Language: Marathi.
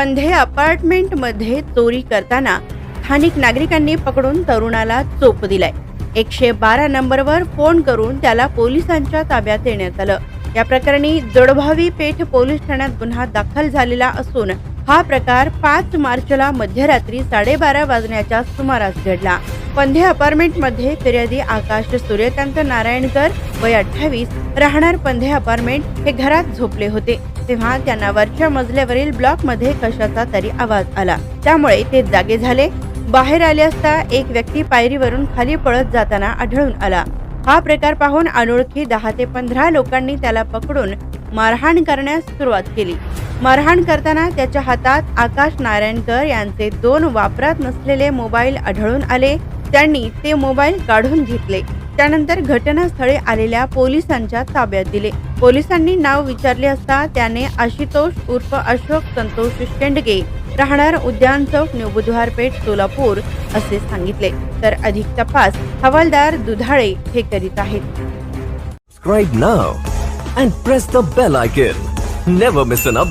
पंधे अपार्टमेंटमध्ये चोरी करताना स्थानिक नागरिकांनी पकडून तरुणाला चोप दिलाय. एकशे बारा नंबरवर फोन करून त्याला पोलिसांच्या ताब्यात देण्यात आलं. या प्रकरणी जोडभावी पेठ पोलीस ठाण्यात गुन्हा दाखल झालेला असून हा प्रकार पाच मार्चला मध्यरात्री साडेबारा वाजण्याच्या सुमारास घडला. पंधे अपार्टमेंटमध्ये फिर्यादी आकाश सूर्यकांत नारायणकर वय अठ्ठावीस राहणार पंधे अपार्टमेंट हे घरात झोपले होते. तेव्हा त्यांना वरच्या मजल्यावरील ब्लॉकमध्ये कशाचा तरी आवाज आला. त्यामुळे ते जागे झाले. बाहेर आले असता एक व्यक्ती पायरीवरून खाली पळत जाताना आढळून आला. हा प्रकार पाहून अनोळखी दहा ते पंधरा लोकांनी त्याला पकडून मारहाण करण्यास सुरुवात केली. मारहाण करताना त्याच्या हातात आकाश नारायणकर यांचे दोन वापरात नसलेले मोबाईल आढळून आले. त्यांनी ते मोबाईल काढून घेतले त्यानंतर घटनास्थळी आलेल्या पोलिसांच्या ताब्यात दिले पोलिसांनी नाव विचारले असता त्याने आशुतोष उर्फ अशोक संतोष शेंडगे राहणार उद्यान चौक न्यू बुधवार पेठ सोलापूर असे सांगितले तर अधिक तपास हवालदार दुधाळे हे करीत आहेत Subscribe now and press the bell icon. Never miss an update.